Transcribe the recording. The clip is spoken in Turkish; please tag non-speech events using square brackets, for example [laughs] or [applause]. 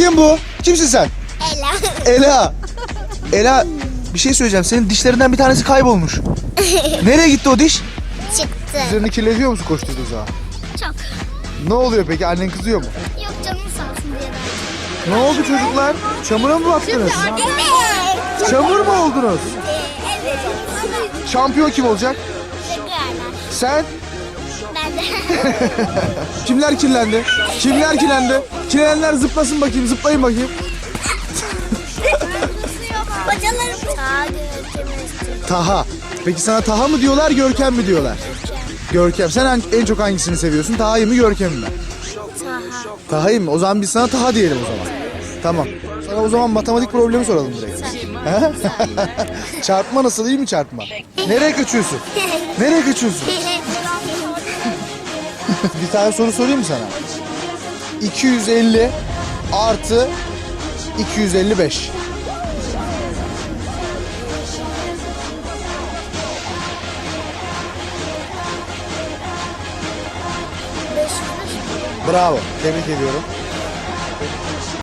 Kim bu? Kimsin sen? Ela. [laughs] Ela. Ela bir şey söyleyeceğim. Senin dişlerinden bir tanesi kaybolmuş. [laughs] Nereye gitti o diş? Çıktı. Üzerini kirletiyor musun koşturduğu zaman? Çok. Ne oluyor peki? Annen kızıyor mu? Yok canım sağ olsun diye. Ne oldu çocuklar? Çamura mı battınız? Evet. Çamur mu oldunuz? Evet. Şampiyon kim olacak? Sen? De. [laughs] Kimler kirlendi? Kimler kirlendi? Kirlenenler zıplasın bakayım, zıplayın bakayım. Sağ görkemiz. Taha. Peki sana Taha mı diyorlar, Görkem mi diyorlar? Görkem. Sen en, en çok hangisini seviyorsun? Taha'yı mı, Görkem'i mi? Taha. Taha'yı mı? O zaman biz sana Taha diyelim o zaman. Tamam. Sana o zaman matematik problemi soralım direkt. He? [laughs] çarpma nasıl? iyi mi çarpma? Nereye kaçıyorsun? [laughs] Nereye kaçıyorsun? Bir tane soru sorayım mı sana? 250 artı 255. Bravo. Tebrik ediyorum.